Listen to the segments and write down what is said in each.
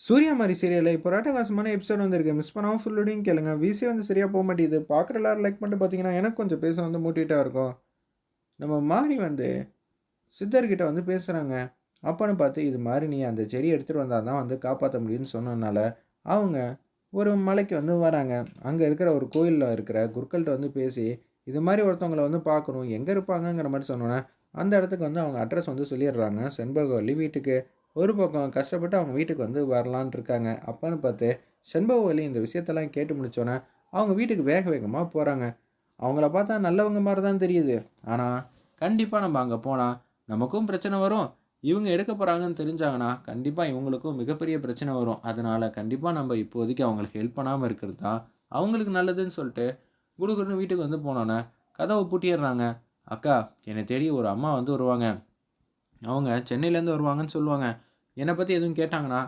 சூர்யா மாதிரி சீரியலில் இப்போ ராட்டகாசமான எபிசோட் வந்திருக்கு. மிஸ் பண்ணாமல் ஃபுல்லோடையும் கேளுங்க. விசி வந்து சரியாக போக மாட்டேங்குது. பார்க்குற எல்லாரும் லைக் பண்ணிட்டு பார்த்தீங்கன்னா எனக்கு கொஞ்சம் பேச வந்து மூட்டிகிட்டா இருக்கும். நம்ம மாறி வந்து சித்தர்கிட்ட வந்து பேசுகிறாங்க அப்போன்னு பார்த்து இது மாதிரி நீ அந்த செடி எடுத்துகிட்டு வந்தால் தான் வந்து காப்பாற்ற முடியும்னு சொன்னதுனால அவங்க ஒரு மலைக்கு வந்து வராங்க. அங்கே இருக்கிற ஒரு கோயிலில் இருக்கிற குருக்கள்கிட்ட வந்து பேசி இது மாதிரி ஒருத்தவங்களை வந்து பார்க்கணும். எங்கே இருப்பாங்கங்கிற மாதிரி சொன்னோன்னே அந்த இடத்துக்கு வந்து அவங்க அட்ரஸ் வந்து சொல்லிடுறாங்க. செண்பகவல்லி வீட்டுக்கு. ஒரு பக்கம் கஷ்டப்பட்டு அவங்க வீட்டுக்கு வந்து வரலான் இருக்காங்க. அப்போன்னு பார்த்து செண்பகவல்லி இந்த விஷயத்தெல்லாம் கேட்டு முடிச்சோன்னே அவங்க வீட்டுக்கு வேக வேகமாக போகிறாங்க அவங்கள பார்த்தா நல்லவங்க மாதிரி தான் தெரியுது. ஆனால் கண்டிப்பாக நம்ம அங்கே போனால் நமக்கும் பிரச்சனை வரும். இவங்க எடுக்க போகிறாங்கன்னு தெரிஞ்சாங்கன்னா கண்டிப்பாக இவங்களுக்கும் மிகப்பெரிய பிரச்சனை வரும். அதனால் கண்டிப்பாக நம்ம இப்போதைக்கு அவங்களுக்கு ஹெல்ப் பண்ணாமல் இருக்கிறது தான் அவங்களுக்கு நல்லதுன்னு சொல்லிட்டு குடுகுடுன்னு வீட்டுக்கு வந்து போனோன்னே கதவை பூட்டிடுறாங்க. அக்கா என்னை தேடி ஒரு அம்மா வந்து வருவாங்க. அவங்க சென்னையிலேருந்து வருவாங்கன்னு சொல்லுவாங்க. என்னை பற்றி எதுவும் கேட்டாங்கன்னா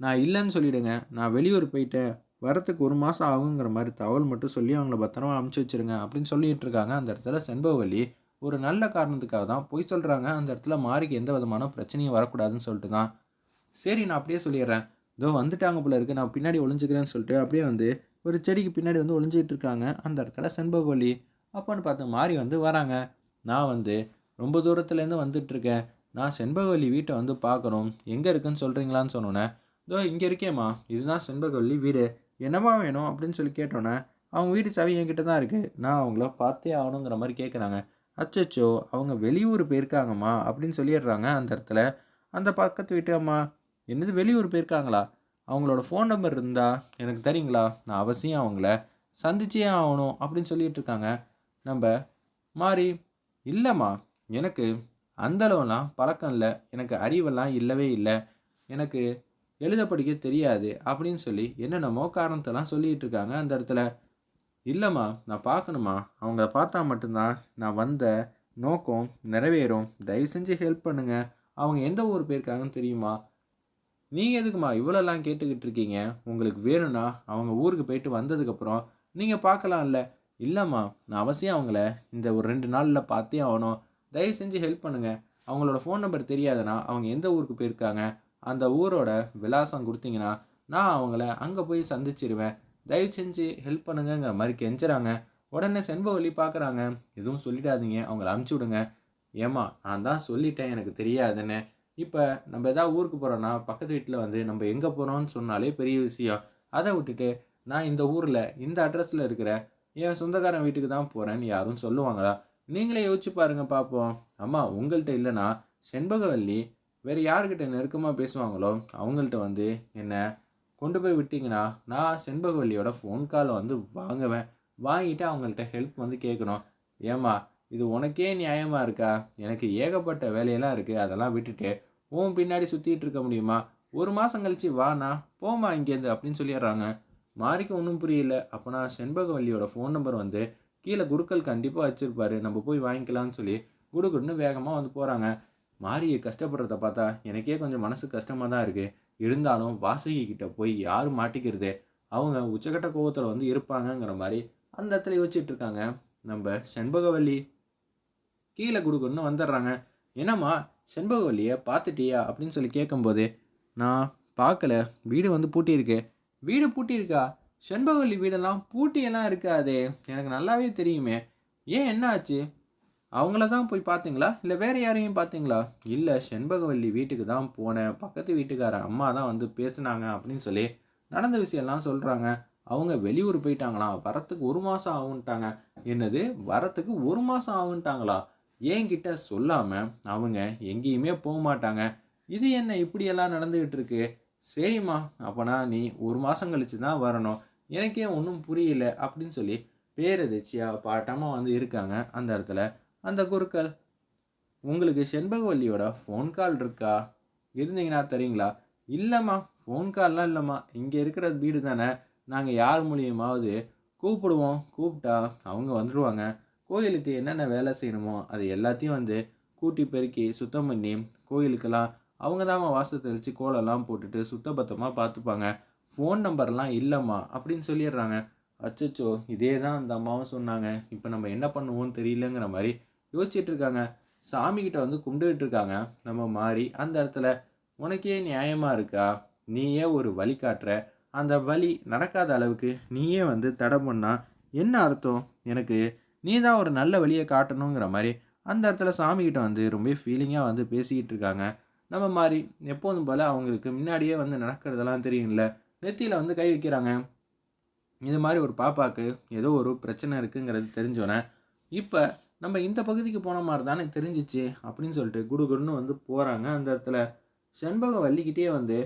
நான் இல்லைன்னு சொல்லிவிடுங்க நான் வெளியூர் போயிட்டேன். வரத்துக்கு ஒரு மாதம் ஆகுங்கிற மாதிரி தகவல் மட்டும் சொல்லி அவங்கள பத்திரமா அமுச்சு வச்சிருங்க. அப்படின்னு சொல்லிகிட்டு இருக்காங்க. அந்த இடத்துல செண்பகவல்லி ஒரு நல்ல காரணத்துக்காக தான் பொய் சொல்கிறாங்க அந்த இடத்துல மாறிக்கு எந்த விதமான பிரச்சனையும் வரக்கூடாதுன்னு சொல்லிட்டு தான். சரி நான் அப்படியே சொல்லிடுறேன். இதோ வந்துட்டாங்க போல இருக்குது நான் பின்னாடி ஒளிஞ்சுக்கிறேன்னு சொல்லிட்டு அப்படியே வந்து ஒரு செடிக்கு பின்னாடி வந்து ஒளிஞ்சிக்கிட்டு இருக்காங்க. அந்த இடத்துல செண்பகவல்லி அப்போன்னு பார்த்து மாறி வந்து வராங்க. நான் வந்து ரொம்ப தூரத்துலேருந்து வந்துட்டுருக்கேன் நான் செண்பகவல்லி வீட்டை வந்து பார்க்கணும். எங்கே இருக்குன்னு சொல்கிறீங்களான்னு சொன்னோன்னே இதோ இங்கே இருக்கேம்மா. இதுதான் செண்பகவல்லி வீடு. என்னம்மா வேணும்? அப்படின்னு சொல்லி கேட்டோன்னே அவங்க வீட்டு சவி என்கிட்ட தான் இருக்குது நான் அவங்கள பார்த்தே ஆகணுங்கிற மாதிரி கேட்குறாங்க அச்சோ அவங்க வெளியூர் போயிருக்காங்கம்மா அப்படின்னு சொல்லிடுறாங்க அந்த இடத்துல. அந்த பக்கத்து வீட்டு அம்மா என்னது வெளியூர் போயிருக்காங்களா? அவங்களோட ஃபோன் நம்பர் இருந்தா எனக்கு தரீங்களா? நான் அவசியம் அவங்கள சந்திச்சே ஆகணும் அப்படின்னு சொல்லிட்டு இருக்காங்க. நம்ம மாறி இல்லைம்மா. எனக்கு அந்த அளவுலாம் பழக்கம் இல்லை. எனக்கு அறிவெல்லாம் இல்லவே இல்லை. எனக்கு எழுத படிக்க தெரியாது அப்படின்னு சொல்லி என்னென்னமோ காரணத்தெல்லாம் சொல்லிகிட்டு இருக்காங்க அந்த இடத்துல. இல்லைம்மா நான் பார்க்கணுமா? அவங்கள பார்த்தா மட்டும்தான் நான் வந்த நோக்கம் நிறைவேறும். தயவு செஞ்சு ஹெல்ப் பண்ணுங்கள் அவங்க எந்த ஊர் போயிருக்காங்கன்னு தெரியுமா? நீங்கள் எதுக்குமா இவ்வளோலாம் கேட்டுக்கிட்டு இருக்கீங்க உங்களுக்கு வேணும்னா அவங்க ஊருக்கு போயிட்டு வந்ததுக்கப்புறம் நீங்கள் பார்க்கலாம்ல. இல்லைம்மா நான் அவசியம் அவங்கள இந்த ஒரு ரெண்டு நாளில் பார்த்தே ஆகணும். தயவு செஞ்சு ஹெல்ப் பண்ணுங்கள் அவங்களோட ஃபோன் நம்பர் தெரியாதுன்னா அவங்க எந்த ஊருக்கு போயிருக்காங்க அந்த ஊரோட விலாசம் கொடுத்தீங்கன்னா நான் அவங்கள அங்கே போய் சந்திச்சிருவேன். தயவு செஞ்சு ஹெல்ப் பண்ணுங்கங்கிற மாதிரி கெஞ்சுறாங்க. உடனே செண்பவழி பார்க்குறாங்க எதுவும் சொல்லிடாதீங்க அவங்கள அமுச்சு விடுங்க. ஏம்மா நான் தான் சொல்லிட்டேன் எனக்கு தெரியாதுன்னு. இப்போ நம்ம எதாவது ஊருக்கு போகிறோன்னா பக்கத்து வீட்டில் வந்து நம்ம எங்கே போகிறோம்னு சொன்னாலே பெரிய விஷயம். அதை விட்டுட்டு நான் இந்த ஊரில் இந்த அட்ரஸில் இருக்கிற என் சொந்தக்காரன் வீட்டுக்கு தான் போகிறேன்னு யாரும் சொல்லுவாங்களா? நீங்களே யோசிச்சு பாருங்க பார்ப்போம் அம்மா உங்கள்கிட்ட இல்லைன்னா செண்பகவல்லி வேறு யார்கிட்ட நெருக்கமாக பேசுவாங்களோ அவங்கள்ட்ட வந்து என்ன கொண்டு போய் விட்டிங்கன்னா நான் செண்பகவல்லியோட ஃபோன் காலை வந்து வாங்குவேன். வாங்கிட்டு அவங்கள்ட்ட ஹெல்ப் வந்து கேட்கணும். ஏம்மா இது உனக்கே நியாயமாக இருக்கா? எனக்கு ஏகப்பட்ட வேலையெல்லாம் இருக்குது அதெல்லாம் விட்டுட்டு உன் பின்னாடி சுற்றிட்டு இருக்க முடியுமா? ஒரு மாதம் கழிச்சு வாண்ணா போமா இங்கேருந்து அப்படின்னு சொல்லிடுறாங்க. மாறிக்கு ஒன்றும் புரியல. அப்போனா செண்பகவல்லியோட ஃபோன் நம்பர் வந்து கீழே குருக்கள் கண்டிப்பாக வச்சுருப்பாரு. நம்ம போய் வாங்கிக்கலாம்னு சொல்லி குடுகுடுன்னு வேகமாக வந்து போகிறாங்க மாரியை கஷ்டப்படுறத பார்த்தா எனக்கே கொஞ்சம் மனசு கஷ்டமாக தான் இருக்குது இருந்தாலும் வாசகி கிட்ட போய் யார் மாட்டிக்கிறது? அவங்க உச்சக்கட்ட கோவத்தில் வந்து இருப்பாங்கங்கிற மாதிரி அந்த இடத்துல யோசிச்சுட்டு இருக்காங்க. நம்ம செண்பகவல்லி கீழே குடுக்குன்னு வந்துடுறாங்க. என்னம்மா செண்பகவல்லியை பார்த்துட்டியா? அப்படின்னு சொல்லி கேட்கும்போது நான் பார்க்கல. வீடு வந்து பூட்டியிருக்கு. வீடு பூட்டியிருக்கா? செண்பகவல்லி வீடெல்லாம் பூட்டியெல்லாம் இருக்காதே. எனக்கு நல்லாவே தெரியுமே. ஏன் என்ன ஆச்சு அவங்கள தான் போய் பார்த்தீங்களா? இல்லை வேறு யாரையும் பார்த்தீங்களா? இல்லை செண்பகவல்லி வீட்டுக்கு தான் போனேன். பக்கத்து வீட்டுக்கார அம்மா தான் வந்து பேசுனாங்க அப்படின்னு சொல்லி நடந்த விஷயம்லாம் சொல்கிறாங்க அவங்க வெளியூர் போயிட்டாங்களாம் வரத்துக்கு ஒரு மாதம் ஆகுன்ட்டாங்க. என்னது? வரத்துக்கு ஒரு மாதம் ஆகுன்ட்டாங்களா? என்கிட்ட சொல்லாமல் அவங்க எங்கேயுமே போக மாட்டாங்க. இது என்ன இப்படியெல்லாம் நடந்துக்கிட்டு இருக்கு? சரிம்மா அப்போனா நீ ஒரு மாதம் கழிச்சு தான் வரணும். எனக்கே ஒன்றும் புரியல அப்படின்னு சொல்லி பேரதிர்ச்சியாக பாட்டமாக வந்து இருக்காங்க அந்த இடத்துல. அந்த குருக்கள் உங்களுக்கு செண்பகவல்லியோட ஃபோன் கால் இருக்கா? இருந்தீங்கன்னா தெரியுங்களா இல்லைம்மா ஃபோன் கால்லாம் இல்லைம்மா. இங்கே இருக்கிற வீடு தானே. நாங்கள் யார் மூலியமாவது கூப்பிடுவோம். கூப்பிட்டா அவங்க வந்துடுவாங்க கோயிலுக்கு என்னென்ன வேலை செய்யணுமோ அது எல்லாத்தையும் வந்து கூட்டி பெருக்கி சுத்தம் பண்ணி கோயிலுக்கெல்லாம் அவங்க தான் வாசல் தெளித்து கோலம்லாம் போட்டுட்டு சுத்தபத்தமாக பார்த்துப்பாங்க. ஃபோன் நம்பர்லாம் இல்லைம்மா அப்படின்னு சொல்லிடுறாங்க. அச்சச்சோ இதே தான் அந்த அம்மாவும் சொன்னாங்க. இப்போ நம்ம என்ன பண்ணுவோம்னு தெரியலங்கிற மாதிரி யோசிச்சுட்டு இருக்காங்க. சாமிக்கிட்ட வந்து கும்பிட்டுக்கிட்டு இருக்காங்க. நம்ம மாறி அந்த இடத்துல உனக்கே நியாயமாக இருக்கா? நீயே ஒரு வழி காட்டுற. அந்த வழி நடக்காத அளவுக்கு நீயே வந்து தடை பண்ணால் என்ன அர்த்தம்? எனக்கு நீ தான் ஒரு நல்ல வழியை காட்டணுங்கிற மாதிரி. அந்த இடத்துல சாமிக்கிட்ட வந்து ரொம்ப ஃபீலிங்காக வந்து பேசிக்கிட்டு இருக்காங்க. நம்ம மாதிரி எப்போதும் போல் அவங்களுக்கு முன்னாடியே வந்து நடக்கிறதெல்லாம் தெரியும்ல. நெத்தியில் வந்து கை வைக்கிறாங்க. இது மாதிரி ஒரு பாப்பாவுக்கு ஏதோ ஒரு பிரச்சனை இருக்குங்கிறது தெரிஞ்சோன்னே இப்போ நம்ம இந்த பகுதிக்கு போன மாதிரி தானே தெரிஞ்சிச்சு அப்படின்னு சொல்லிட்டு குடுகுடுன்னு வந்து போகிறாங்க அந்த இடத்துல செண்பகம் வள்ளிக்கிட்டே வந்து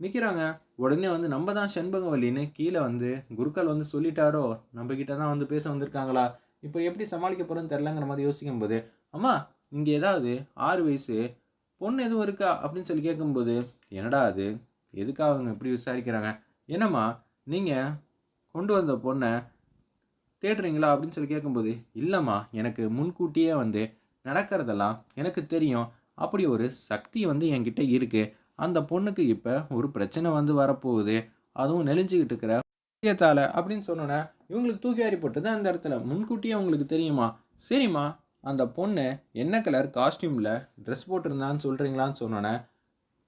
நிற்கிறாங்க உடனே வந்து நம்ம தான் செண்பகம் வள்ளின்னு கீழே வந்து குருக்கள் வந்து சொல்லிட்டாரோ நம்ம கிட்ட தான் வந்து பேச வந்திருக்காங்களா? இப்போ எப்படி சமாளிக்க போகிறோன்னு தெரிலங்கிற மாதிரி யோசிக்கும் போது அம்மா இங்கே ஏதாவது ஆறு வயசு பொண்ணு எதுவும் இருக்கா? அப்படின்னு சொல்லி கேட்கும்போது என்னடா அது? எதுக்காக அவங்க இப்படி விசாரிக்கிறாங்க? என்னம்மா நீங்கள் கொண்டு வந்த பொண்ணை தேடுறீங்களா அப்படின்னு சொல்லி கேட்கும்போது இல்லைம்மா எனக்கு முன்கூட்டியே வந்து நடக்கிறதெல்லாம் எனக்கு தெரியும். அப்படி ஒரு சக்தி வந்து என்கிட்ட இருக்குது அந்த பொண்ணுக்கு இப்போ ஒரு பிரச்சனை வந்து வரப்போகுது. அதுவும் நெளிஞ்சிக்கிட்டு இருக்கிற சத்தியத்தால் அப்படின்னு சொன்னோன்னே இவங்களுக்கு தூக்கி வாரி போட்டது அந்த இடத்துல. முன்கூட்டியே உங்களுக்கு தெரியுமா? சரிம்மா அந்த பொண்ணு என்ன கலர் காஸ்டியூமில் ட்ரெஸ் போட்டிருந்தான்னு சொல்கிறீங்களான்னு சொன்னோன்னே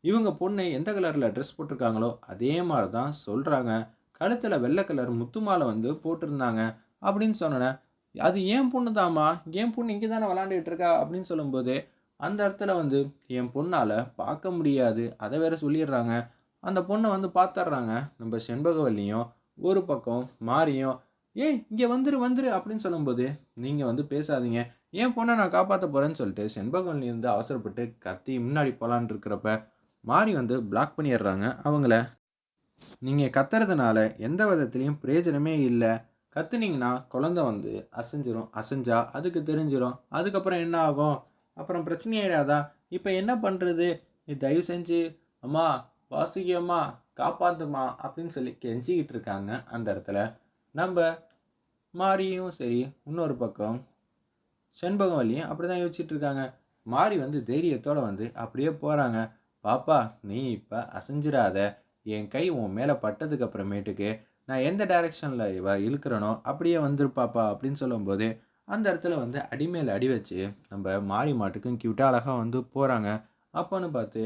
இவங்க பொண்ணு எந்த கலரில் ட்ரெஸ் போட்டிருக்காங்களோ அதே மாதிரி தான் சொல்கிறாங்க கழுத்தில் வெள்ளை கலர் முத்து மாலை வந்து போட்டிருந்தாங்க அப்படின்னு சொன்னேன் அது ஏன் பொண்ணு தாம்மா என் பொண்ணு இங்கே தானே விளாண்டுட்டு இருக்கா? அப்படின்னு சொல்லும்போது அந்த இடத்துல வந்து என் பொண்ணால் பார்க்க முடியாது. அதை வேற சொல்லிடுறாங்க. அந்த பொண்ணை வந்து பார்த்துட்றாங்க நம்ம செண்பகவல்லியும் ஒரு பக்கம் மாறியும் ஏய் இங்கே வந்துரு வந்துரு அப்படின்னு சொல்லும்போது நீங்கள் வந்து பேசாதீங்க. என் பொண்ணை நான் காப்பாற்ற போகிறேன்னு சொல்லிட்டு செண்பகவல்லி இருந்து அவசரப்பட்டு கத்தி முன்னாடி போகலான் இருக்கிறப்ப மாறி வந்து பிளாக் பண்ணிடுறாங்க. அவங்கள நீங்கள் கத்துறதுனால எந்த விதத்துலேயும் பிரயோஜனமே இல்லை. கத்துனீங்கன்னா குழந்த வந்து அசைஞ்சிரும் அசைஞ்சா அதுக்கு தெரிஞ்சிடும் அதுக்கப்புறம் என்ன ஆகும்? அப்புறம் பிரச்சனையாயிடாதா இப்போ என்ன பண்ணுறது நீ தயவு செஞ்சு அம்மா வாசுகி அம்மா காப்பாத்துமா அப்படின்னு சொல்லி கெஞ்சிக்கிட்டு இருக்காங்க அந்த இடத்துல. நம்ம மாரியும் சரி இன்னொரு பக்கம் செண்பகவல்லியும் அப்படி தான் யோசிச்சுட்டு இருக்காங்க. மாறி வந்து தைரியத்தோடு வந்து அப்படியே போகிறாங்க பாப்பா நீ இப்போ அசைஞ்சிடாத என் கை உன் மேலே பட்டதுக்கு அப்புறமேட்டுக்கு நான் எந்த டைரெக்ஷனில் இவ இழுக்கிறனோ அப்படியே வந்துருப்பாப்பா அப்படின்னு சொல்லும்போது அந்த இடத்துல வந்து அடிமேல் அடி வச்சு நம்ம மாறி மாட்டுக்கும் க்யூட்டாக அழகாக வந்து போகிறாங்க அப்போன்னு பார்த்து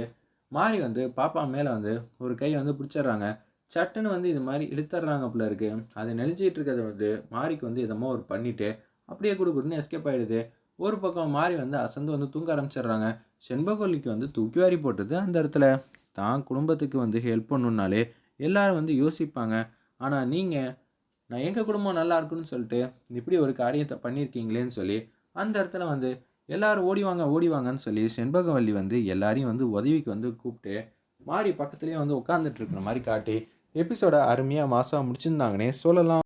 மாறி வந்து பாப்பா மேலே வந்து ஒரு கை வந்து பிடிச்சிடுறாங்க. சட்டுன்னு வந்து இது மாதிரி இழுத்துறாங்க போல இருக்கு. அது நெளிஞ்சிட்டு இருக்கிறத வந்து மாறிக்கு வந்து இதமாக ஒரு பண்ணிவிட்டு அப்படியே குடுக்குடுன்னு எஸ்கேப் ஆகிடுது ஒரு பக்கம் மாறி வந்து அசந்து வந்து தூங்க ஆரம்பிச்சிடுறாங்க. செண்பகொல்லிக்கு வந்து தூக்கி வாரி போட்டது அந்த இடத்துல. தான் குடும்பத்துக்கு வந்து ஹெல்ப் பண்ணுன்னாலே எல்லாரும் வந்து யோசிப்பாங்க. ஆனால் நீங்கள் நான் எங்கள் குடும்பம் நல்லா இருக்குன்னு சொல்லிட்டு இப்படி ஒரு காரியத்தை பண்ணியிருக்கீங்களேன்னு சொல்லி அந்த இடத்துல வந்து எல்லாரும் ஓடிவாங்க ஓடிவாங்கன்னு சொல்லி செண்பகவல்லி வந்து எல்லாரையும் வந்து உதவிக்கு வந்து கூப்பிட்டு மாறி பக்கத்துலேயே வந்து உட்காந்துட்டு இருக்கிற மாதிரி காட்டி எபிசோட அருமையாக மாதம் முடிச்சிருந்தாங்கன்னே சொல்லலாம்.